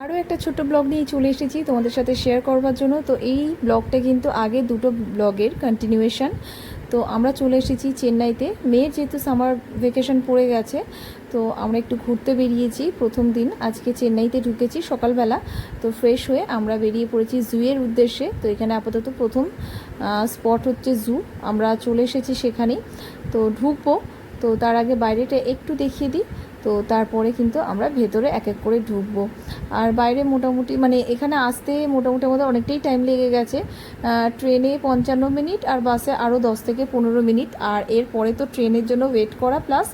আরও একটা ছোট ব্লগ নিয়ে চলে এসেছি, তোমাদের সাথে শেয়ার করবার জন্য। তো এই ব্লগটা কিন্তু আগে দুটো ব্লগের কন্টিনিউয়েশন তো আমরা চলে এসেছি চেন্নাইতে। মেয়ের যেহেতু সামার ভেকেশন পড়ে গেছে, তো আমরা একটু ঘুরতে বেরিয়েছি প্রথম দিন। আজকে চেন্নাইতে ঢুকেছি সকালবেলা, তো ফ্রেশ হয়ে আমরা বেরিয়ে পড়েছি জুয়ের উদ্দেশ্যে। তো এখানে আপাতত প্রথম স্পট হচ্ছে জু আমরা চলে এসেছি সেখানেই। তো ঢুকবো তো তার আগে বাইরেটা একটু দেখিয়ে দিই। তো তারপরে কিন্তু আমরা ভেতরে এক এক করে ঢুকবো। আর বাইরে মোটামুটি মানে এখানে আসতে মোটামুটি আমাদের অনেকটাই টাইম লেগে গেছে। ট্রেনে পঞ্চান্ন মিনিট আর বাসে আরও দশ থেকে পনেরো মিনিট। আর এরপরে তো ট্রেনের জন্য ওয়েট করা প্লাস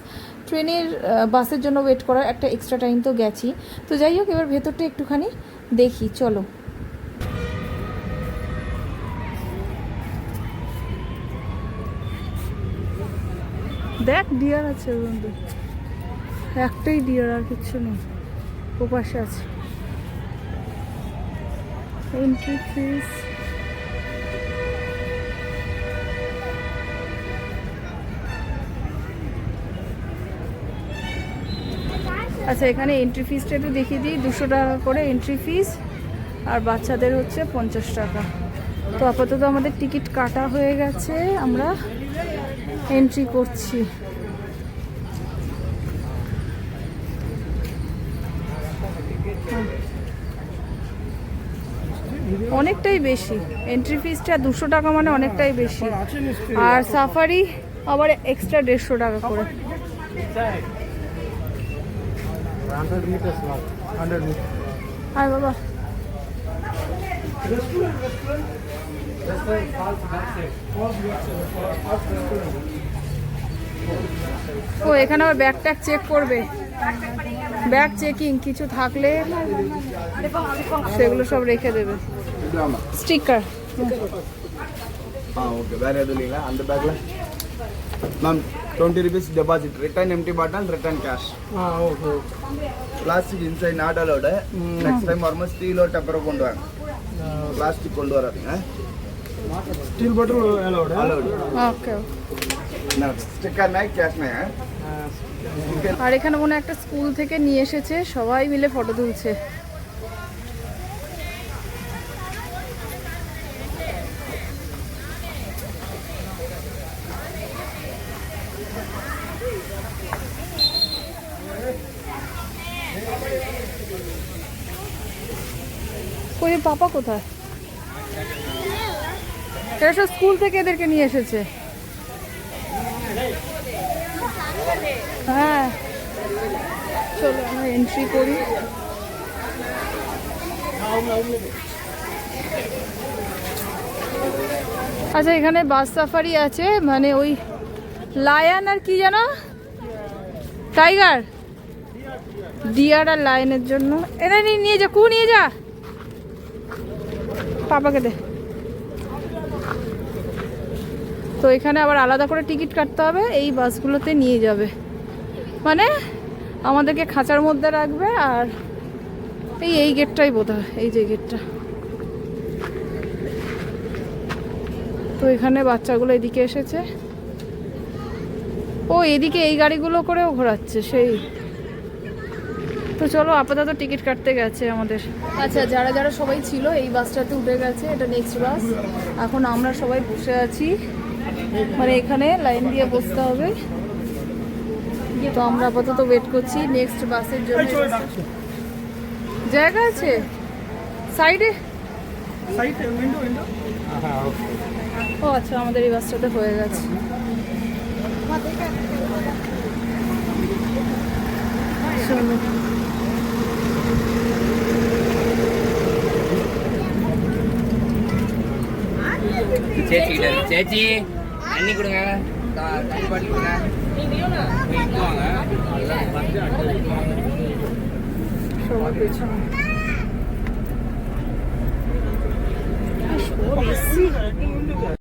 ট্রেনের বাসের জন্য ওয়েট করার একটা এক্সট্রা টাইম তো গেছি তো যাই হোক, এবার ভেতরটা একটুখানি দেখি, চলো। দেখ ডিয়ার আছে মধ্যে একটাই ডিয়ার আর কিচ্ছু নেই। ওপাশে আছে। এন্ট্রি ফিস আচ্ছা এখানে এন্ট্রি ফিসটা একটু দেখিয়ে দিই। দুশো টাকা করে এন্ট্রি ফিস আর বাচ্চাদের হচ্ছে পঞ্চাশ টাকা। তো আপাতত আমাদের টিকিট কাটা হয়ে গেছে। আমরা এন্ট্রি করছি। অনেকটাই বেশি। এন্ট্রি ফিসটা দুশো টাকা মানে অনেকটাই বেশি। আর সাফারি আবার এক্সট্রা দেড়শো টাকা করে। আর বাবা। ও এখানে আবার ব্যাগ ট্যাগ চেক করবে ব্যাগ চেকিং কিছু থাকলে সেগুলো সব রেখে দেবে স্টিকার ஆ ஓகே வேறு எதுவும் இல்லைங்களா அந்த பேக்கில் ma'am twenty rupees deposit return empty bottle return cash Ah, okay. Plastic inside not allowed next time வரும்போது ஸ்டீலோ டெப்பரோ கொண்டு வாங்க பிளாஸ்டிக் கொண்டு வராதுங்க స్టీల్ బాటిల్ అలౌడ్ ఓకే আর এখানে মনে একটা স্কুল থেকে নিয়ে এসেছে সবাই মিলে ফটো তুলছে। পাপা কোথায়? এরা সব স্কুল থেকে এদেরকে নিয়ে এসেছে। হ্যাঁ। চলো এন্ট্রি করি। আচ্ছা এখানে বাস সাফারি আছে মানে ওই লায়ন আর কি জানো টাইগার ডিয়ার আর লায়নের জন্য। নিয়ে নিয়ে যা কু নিয়ে যা। পাপাকে দে। তো এখানে আবার আলাদা করে টিকিট কাটতে হবে, এই বাসগুলোতে নিয়ে যাবে। মানে আমাদেরকে খাঁচার মধ্যে রাখবে আর এই এই গেটটাই বোধ এই যে গেটটা। তো এখানে বাচ্চাগুলো এদিকে এসেছে। ও, এদিকে এই গাড়িগুলো করেও ঘোরাচ্ছে, সেই। তো চলো, আপাতত টিকিট কাটতে গেছে আমাদের। আচ্ছা যারা যারা সবাই ছিল, এই বাসটাতে উঠে গেছে, এটা নেক্সট বাস। এখন আমরা সবাই বসে আছি। মানে এখানে লাইন দিয়ে বসতে হবে। তো আমরা আপাতত ওয়েট করছি নেক্সট বাসের জন্য। জায়গা আছে? সাইডে. ও আচ্ছা আমাদের এই বাসটাতে হয়ে গেছে। চলো। சேச்சி சேச்சி தண்ணி கொடுங்க. தண்ணி பாட்டி கொடுங்க. வாங்க.